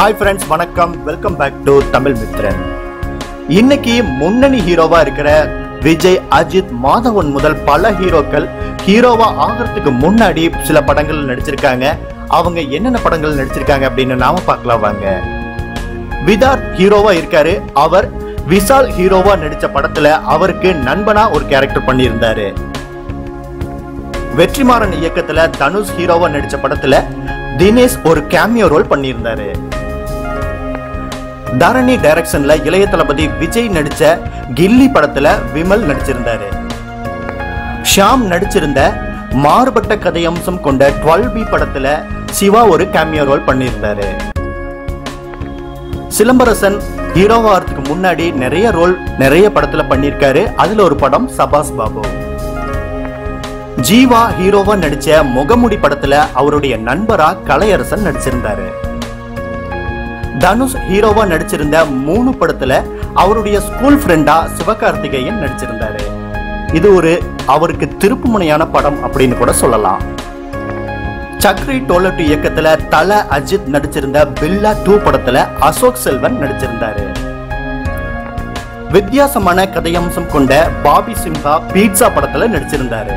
Hi friends வணக்கம். Welcome back to Tamil Mithran. இன்னைக்கு முன்னணி ஹீரோவா இருக்கிற விஜய் அஜித் மாதவன் முதல் பல ஹீரோக்கள் ஹீரோவா ஆகிறதுக்கு முன்னாடி சில படங்கள் நடிச்சிருக்காங்க. அவங்க என்னென்ன படங்கள் நடிச்சிருக்காங்க அப்படின்னு நாம பார்க்கலாம் வாங்க. விதார்த் ஹீரோவா இருக்காரு. அவர் விஷால் ஹீரோவா நடிச்ச படத்துல அவருக்கு நண்பனா ஒரு கேரக்டர் பண்ணியிருந்தாரு. வெற்றிமாறன் இயக்கத்துல தனுஷ் ஹீரோவா நடிச்ச படத்துல தினேஷ் ஒரு கேமியோ ரோல் பண்ணியிருந்தாரு. தரணி டைரக்ஷன்ல இளைய தளபதி விஜய் நடிச்ச கில்லி படத்துல விமல் நடிச்சிருந்தாரு. ஷாம் நடிச்சிருந்த மாறுபட்ட கதையம்சம் கொண்ட 12 பி படத்துல சிவா ஒரு கேமியோ ரோல் பண்ணியிருந்தாரு. சிலம்பரசன் ஹீரோவாகிறதுக்கு முன்னாடி நிறைய ரோல் நிறைய படத்துல பண்ணியிருக்காரு. அதுல ஒரு படம் சபாஸ் பாபு. ஜீவா ஹீரோவா நடிச்ச முகமுடி படத்துல அவருடைய நண்பரா கலையரசன் நடிச்சிருந்தாரு. தனுஷ் ஹீரோவா நடிச்சிருந்த மூணு படத்துல அவருடைய ஸ்கூல் ஃப்ரெண்டா சிவகார்த்திகேயன் நடிச்சிருந்தாரு. இது ஒரு அவருக்கு திருப்புமுனையான படம் அப்படின்னு கூட சொல்லலாம். சக்ரி டோலட்டு இயக்கத்துல தல அஜித் நடிச்சிருந்த பில்லா டூ படத்துல அசோக் செல்வன் நடிச்சிருந்தாரு. வித்தியாசமான கதையம்சம் கொண்ட பாபி சிம்ஹா பீட்சா படத்துல நடிச்சிருந்தாரு.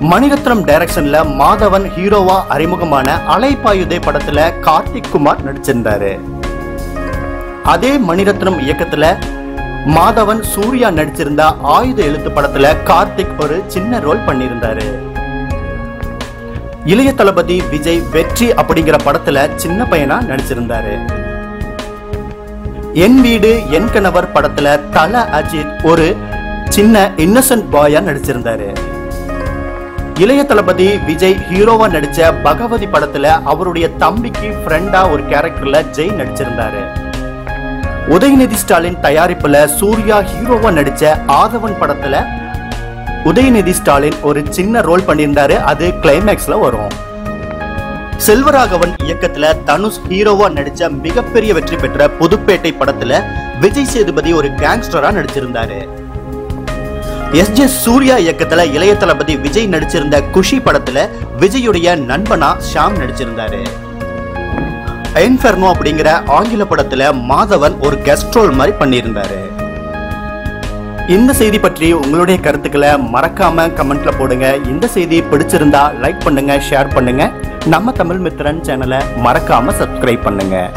மணிரத்னம் டைரக்ஷன்ல மாதவன் ஹீரோவா அறிமுகமான அலைப்பாயுதே படத்துல கார்த்திக் குமார் நடிச்சிருந்தாரு. அதே மணிரத்னம் இயக்கத்துல மாதவன் சூர்யா நடிச்சிருந்த ஆயுத எழுத்து படத்துல கார்த்திக் ஒரு சின்ன ரோல் பண்ணியிருந்தாரு. இளைய தளபதி விஜய் வெற்றி அப்படிங்கிற படத்துல சின்ன பையனா நடிச்சிருந்தாரு. என் வீடு என் கணவர் படத்துல தல அஜித் ஒரு சின்ன இன்னசென்ட் பாயா நடிச்சிருந்தாரு. இளைய தளபதி விஜய் ஹீரோவா நடிச்ச பகவதி படத்துல அவருடைய தம்பிக்கு ஃப்ரெண்டா ஒரு கேரக்டர்ல ஜெய் நடிச்சிருந்தாரு. உதயநிதி ஸ்டாலின் தயாரிப்புல சூர்யா ஹீரோவா நடிச்ச ஆதவன் படத்துல உதயநிதி ஸ்டாலின் ஒரு சின்ன ரோல் பண்ணியிருந்தாரு. அது கிளைமேக்ஸ்ல வரும். செல்வராகவன் இயக்கத்துல தனுஷ் ஹீரோவா நடிச்ச மிகப்பெரிய வெற்றி பெற்ற புதுப்பேட்டை படத்துல விஜய் சேதுபதி ஒரு கேங்ஸ்டரா நடிச்சிருந்தாரு. எஸ் ஜே சூர்யா இயக்கத்துல இளைய தளபதி விஜய் நடிச்சிருந்த குஷி படத்துல விஜயுடைய நண்பனா ஷாம் நடிச்சிருந்தாரு. என்ஃபெர்னோ அப்படிங்கிற ஆங்கில படத்துல மாதவன் ஒரு கெஸ்ட் ரோல் மாதிரி பண்ணியிருந்தாரு. இந்த செய்தி பற்றி உங்களுடைய கருத்துக்களை மறக்காம கமெண்ட்ல போடுங்க. இந்த செய்தி பிடிச்சிருந்தா லைக் பண்ணுங்க ஷேர் பண்ணுங்க. நம்ம தமிழ் மித்திரன் சேனலை மறக்காம சப்ஸ்கிரைப் பண்ணுங்க.